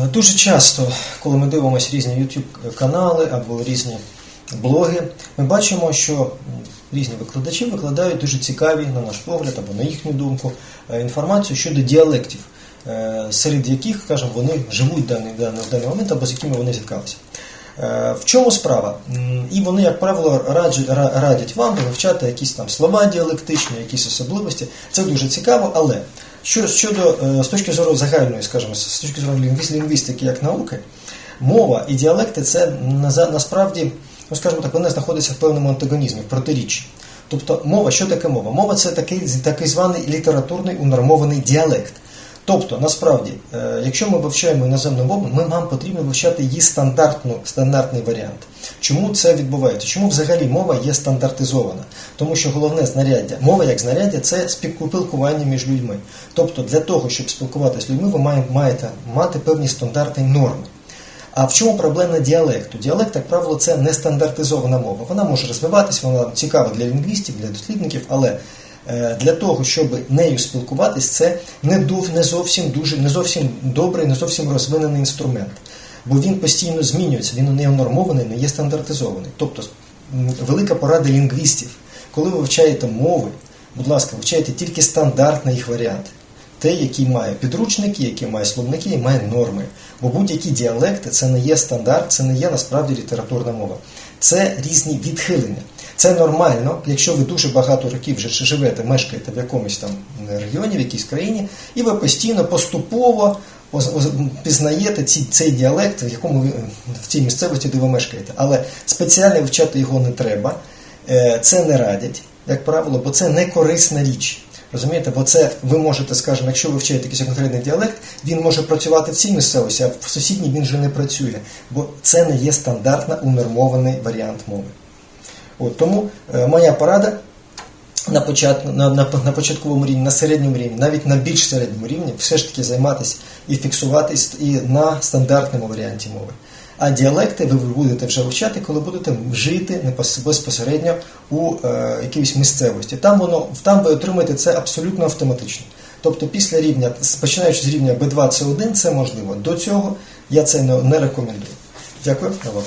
Е, Дуже часто, коли ми дивимося різні YouTube канали або різні блоги, ми бачимо, що різні викладачі викладають дуже цікаві, на наш погляд, або на їхню думку, е, інформацію щодо діалектів, е, серед яких, скажімо, вони живуть в даний, в даний момент або з якими вони зіткалися. В чому справа? І вони, як правило, радять вам вивчати якісь там слова діалектичні, якісь особливості. Це дуже цікаво, але що, щодо е, з точки зору загальної, скажімо, з точки зору лінгвіст- лінгвістики як науки, мова і діалекти це насправді, ну скажімо так, вони знаходяться в певному антагонізмі, в протиріччі. Тобто мова, що таке мова? Мова це такий, такий званий літературний унормований діалект. Тобто, насправді, е, якщо ми вивчаємо іноземну мову, ми нам потрібно вивчати її стандартну, стандартний варіант. Чому це відбувається? Чому взагалі мова є стандартизована? Тому що головне знаряддя, мова як знаряддя це спілкування між людьми. Тобто, для того, щоб спілкуватися з людьми, ви має- маєте мати певні стандартні норми. А в чому проблема діалекту? Діалект, як правило, це не стандартизована мова. Вона може розвиватися, вона цікава для лінгвістів, для дослідників, але для того, щоб нею спілкуватись, це не, не зовсім дуже, не зовсім добрий, не зовсім розвинений інструмент. Бо він постійно змінюється, він не нормований, не є стандартизований. Тобто, велика порада лінгвістів. Коли ви вивчаєте мови, будь ласка, вивчайте тільки стандартний їх варіант. Те, який має підручники, який має словники і має норми. Бо будь-які діалекти це не є стандарт, це не є насправді літературна мова. Це різні відхилення. Це нормально, якщо ви дуже багато років вже живете, мешкаєте в якомусь там регіоні, в якійсь країні, і ви постійно поступово пізнаєте ці, цей діалект, в якому ви в цій місцевості, де ви мешкаєте. Але спеціально вивчати його не треба, Е, це не радять, як правило, бо це не корисна річ. Розумієте, бо це ви можете, скажімо, якщо ви вчите якийсь конкретний діалект, він може працювати в цій місцевості, а в сусідній він вже не працює, бо це не є стандартно унормований варіант мови. От, тому е, моя порада на, почат, на, на, на початковому рівні, на середньому рівні, навіть на більш середньому рівні, все ж таки займатися і фіксуватись і на стандартному варіанті мови. А діалекти ви будете вже вивчати, коли будете жити безпосередньо у е, якійсь місцевості. Там воно там ви отримаєте це абсолютно автоматично. Тобто після рівня, починаючи з рівня B2 C1, це можливо. До цього я це не, рекомендую. Дякую за увагу.